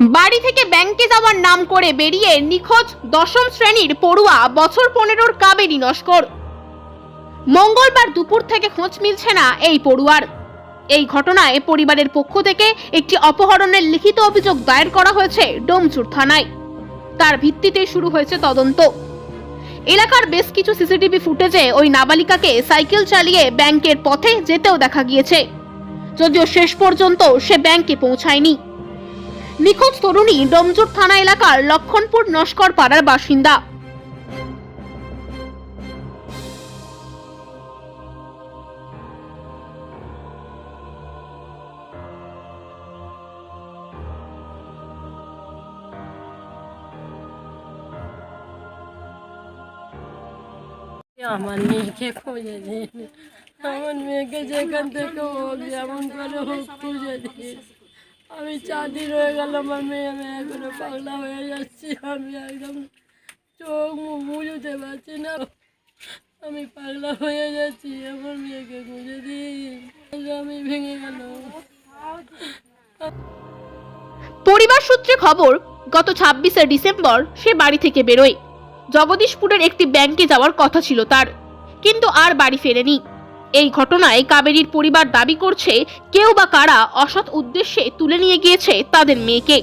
বাড়ি থেকে ব্যাংকে যাওয়ার নাম করে বেরিয়ে নিখোঁজ দশম শ্রেণির পড়ুয়া বছর পনেরোর কাবেরী নস্কর। মঙ্গলবার দুপুর থেকে খোঁজ মিলছে না এই পড়ুয়ার। এই ঘটনায় পরিবারের পক্ষ থেকে একটি অপহরণের লিখিত অভিযোগ দায়ের করা হয়েছে ডোমচুর থানায়। তার ভিত্তিতে শুরু হয়েছে তদন্ত। এলাকার বেশ কিছু সিসিটিভি ফুটেজে ওই নাবালিকাকে সাইকেল চালিয়ে ব্যাংকের পথে যেতেও দেখা গিয়েছে। যদিও শেষ পর্যন্ত সে ব্যাংকে পৌঁছায়নি। নিখোঁজ তরুণী ডোমজুর থানা এলাকার লক্ষণপুর নস্কর পাড়ার বাসিন্দা। আমার মেয়েকে খুঁজে দিন আমার মেয়েকে যেখান থেকে হোক যেমন করে হোক খুঁজে দিন আমি চার দিন হয়ে গেল আমার মেয়ে মেয়ে করে পাগলা হয়ে যাচ্ছি, আমি একদম চোখ মুখ বুঝতে পারছি না। আমি পাগলা হয়ে যাচ্ছি, আমার মেয়েকে খুঁজে দিই। আমি ভেঙে গেল। পরিবার সূত্রে খবর, গত ছাব্বিশে ডিসেম্বর সে বাড়ি থেকে বেরোয়। জগদীশপুরের একটি ব্যাংকে যাওয়ার কথা ছিল তার, কিন্তু আর বাড়ি ফেরেনি। এই ঘটনায় কাবেরীর পরিবার দাবি করছে কেউ বা কারা অসৎ উদ্দেশ্যে তুলে নিয়ে গিয়েছে তাদের মেয়েকে।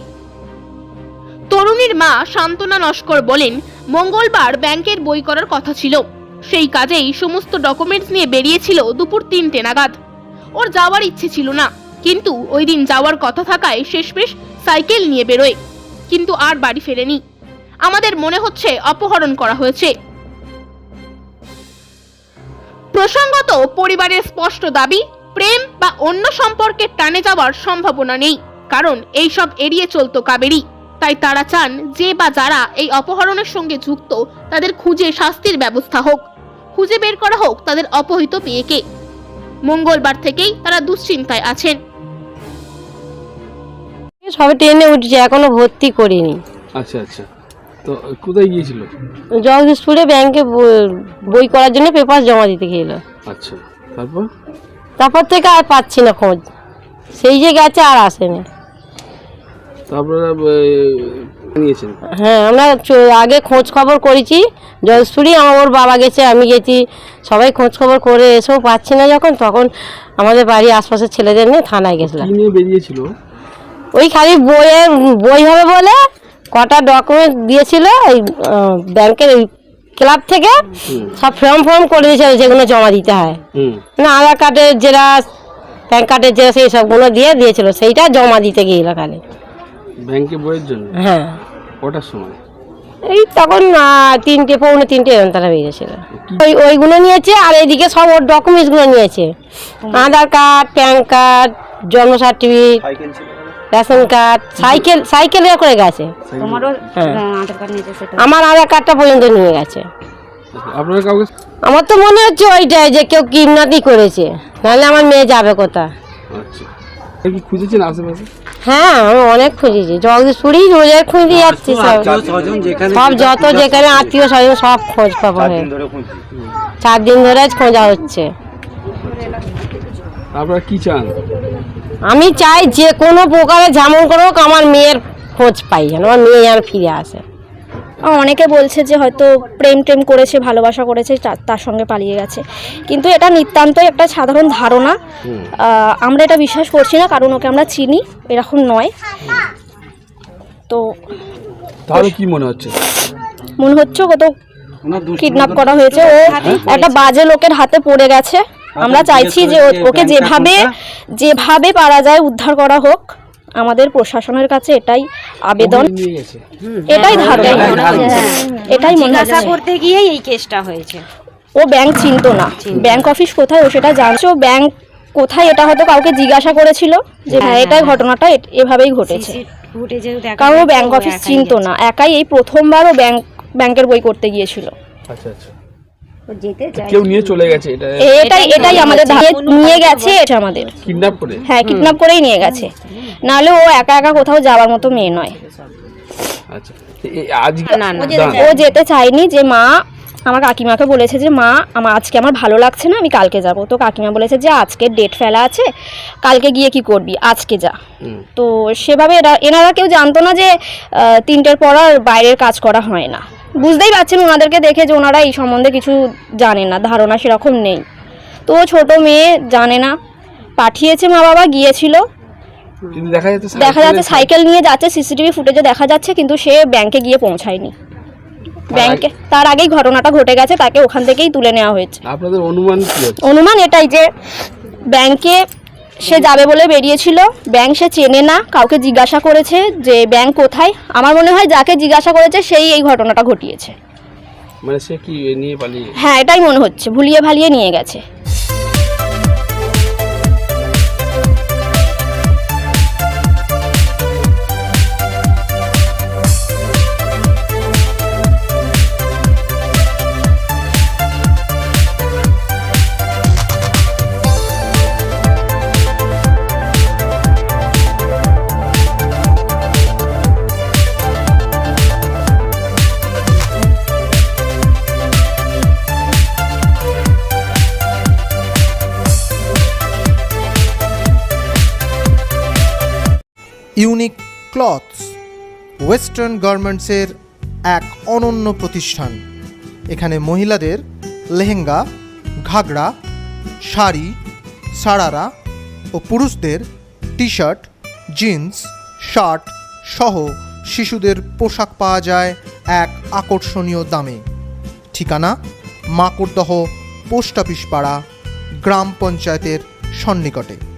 তরুণীর মা শান্তনা নস্কর বলেন, মঙ্গলবার ব্যাংকের বই করার কথা ছিল। সেই কাজেই সমস্ত ডকুমেন্টস নিয়ে বেরিয়েছিল দুপুর তিনটে নাগাদ। ওর যাওয়ার ইচ্ছে ছিল না। কিন্তু ওই দিন যাওয়ার কথা থাকায় শেষমেশ সাইকেল নিয়ে বেরোয়। কিন্তু আর বাড়ি ফেরেনি। আমাদের মনে হচ্ছে অপহরণ করা হয়েছে। প্রসঙ্গত পরিবারের স্পষ্ট দাবি প্রেম বা অন্য সম্পর্কের টানে যাওয়ার সম্ভাবনা নেই কারণ এই সব এড়িয়ে চলতো কাবেরী। তাই তারা চান যে বা যারা এই অপহরণের সঙ্গে যুক্ত তাদের খুঁজে শাস্তির ব্যবস্থা হোক। খুঁজে বের করা হোক তাদের অপহৃত মেয়েকে মঙ্গলবার থেকেই তারা দুশ্চিন্তায় আছেন। সবে ট্রেনে উঠছে এখনও ভর্তি করিনি। আচ্ছা আচ্ছা। তো কোথায় গিয়েছিল? জগদীশপুরে ব্যাংকে বই- করার জন্য পেপার জমা দিতে গেল আচ্ছা তারপর? তারপর থেকে আর পাচ্ছি না খোঁজ। সেই যে গেছে আর আসেনি। নিয়েছেন? হ্যাঁ আমরা আগে খোঁজ খবর করেছি। জলসুরি আমার ওর বাবা গেছে আমি গেছি। সবাই খোঁজ খবর করে এসেও পাচ্ছি না যখন তখন আমাদের বাড়ির আশপাশের ছেলেদের নিয়ে থানায় গেছিলাম। বেরিয়েছিল ওই খালি বইয়ের বই হবে বলে কটা ডকুমেন্ট দিয়েছিল ওই ব্যাংকের ওই ক্লাব থেকে সব ফর্ম ফর্ম করে দিয়েছিল যেগুলো জমা দিতে হয়। না আধার কার্ডের জেরাস প্যান কার্ডের জেরাস সেই সবগুলো দিয়ে দিয়েছিল। সেইটা জমা দিতে গিয়েছিল খালি ব্যাংকে বইয়ের জন্য? হ্যাঁ। কটার সময়? এই তখন তিনটে পৌনে তিনটে এরকম তারা বেরিয়েছিল ওই ওইগুলো নিয়েছে আর এইদিকে সব ওর ডকুমেন্টসগুলো নিয়েছে। আধার কার্ড প্যান কার্ড জন্ম certificate ration card cycle cycle এ করে গেছে। হ্যাঁ। আমার আধার কার্ডটা পর্যন্ত নিয়ে গেছে। আপনারা কাউকে? আমার তো মনে হচ্ছে ওইটাই যে কেউ কিডন্যাপই করেছে নাহলে আমার মেয়ে যাবে কোথায়? আচ্ছা। আপনি কি খুঁজেছেন আশেপাশে? হ্যাঁ আমি অনেক খুঁজেছি। জগদীশপুরেই রোজের খুঁজে যাচ্ছি সব। সব যত যেখানে আত্মীয় স্বজন সব খোঁজ খবর চার দিন ধরে আজ খোঁজা হচ্ছে। আপনারা কি চান? আমি চাই যে কোনো প্রকারে যেমন করে হোক আমার মেয়ের খোঁজ পাই যেন আমার মেয়ে যেন ফিরে আসে। অনেকে বলছে যে হয়তো প্রেম টেম করেছে ভালোবাসা করেছে তার সঙ্গে পালিয়ে গেছে। কিন্তু এটা নিতান্তই একটা সাধারণ ধারণা। আমরা এটা বিশ্বাস করছি না কারণ ওকে আমরা চিনি এরকম নয়। তো তাহলে কি মনে হচ্ছে? মনে হচ্ছে কত কিডন্যাপ করা হয়েছে। ও একটা বাজে লোকের হাতে পড়ে গেছে। আমরা চাইছি যে ও- ওকে যেভাবে যেভাবে পারা যায় উদ্ধার করা হোক আমাদের প্রশাসনের কাছে এটাই আবেদন। গেছে। এটাই ধারণা। এটাই মনে জিজ্ঞাসা করতে গিয়েই এই কেসটা হয়েছে। ও ব্যাংক চিনতো না। ব্যাংক অফিস কোথায় ও সেটা জানছে ও ব্যাংক কোথায় এটা হয়তো কাউকে জিজ্ঞাসা করেছিল যে হ্যাঁ এটাই ঘটনাটা এভাবেই ঘটেছে। কারণ ও ব্যাংক অফিস চিনতো না। একাই এই প্রথমবার ও ব্যাংক ব্যাংকের বই করতে গিয়েছিল। আচ্ছা আচ্ছা। যেতে চায় কেউ নিয়ে চলে গেছে এটা এটাই এটাই আমাদের নিয়ে গেছে এটা আমাদের। কিডন্যাপ করে? হ্যাঁ কিডন্যাপ করেই নিয়ে গেছে। নাহলে ও একা একা কোথাও যাওয়ার মতো মেয়ে নয়। আচ্ছা এ- এ- আজকে না, না। ও যেতে চায়নি। যে মা আমার কাকিমাকে বলেছে যে মা আমার আজকে আমার ভালো লাগছে না আমি কালকে যাব। তো কাকিমা বলেছে যে আজকে ডেট ফেলা আছে কালকে গিয়ে কি করবি? আজকে যা। তো সেভাবে এরা এনারা কেউ জানতো না যে তিনটের পর আর বাইরের কাজ করা হয় না। বুঝতেই পারছেন ওনাদেরকে দেখে যে ওনারা এই সম্বন্ধে কিছু জানে না ধারণা সেরকম নেই। তো ছোট মেয়ে জানে না। পাঠিয়েছে মা বাবা গিয়েছিল। দেখা যাচ্ছে সাইকেলে- সাইকেল নিয়ে যাচ্ছে সিসিটিভি ফুটেজে দেখা যাচ্ছে কিন্তু সে ব্যাংকে গিয়ে পৌঁছায়নি। ব্যাংকে তার আগেই ঘটনাটা ঘটে গেছে তাকে ওখান থেকেই তুলে নেওয়া হয়েছে। আপনাদের অনুমান অনুমান এটাই যে ব্যাংকে সে যাবে বলে বেরিয়েছিল। ব্যাংক সে চেনে না কাউকে জিজ্ঞাসা করেছে যে ব্যাংক কোথায়। আমার মনে হয় যাকে জিজ্ঞাসা করেছে সেই এই ঘটনাটা ঘটিয়েছে। মানে সে কি নিয়ে পালিয়ে হ্যাঁ এটাই মনে হচ্ছে ভুলিয়ে ভালিয়ে নিয়ে গেছে। ইউনিক ক্লথস, ওয়েস্টার্ন গার্মেন্টসের এক অনন্য প্রতিষ্ঠান। এখানে মহিলাদের লেহেঙ্গা, ঘাগরা, শাড়ি, সারারা ও পুরুষদের টি শার্ট জিন্স, শার্ট সহ শিশুদের পোশাক পাওয়া যায় এক আকর্ষণীয় দামে। ঠিকানা? মাকড়দহ, পোস্ট অফিস পাড়া, গ্রাম পঞ্চায়েতের সন্নিকটে।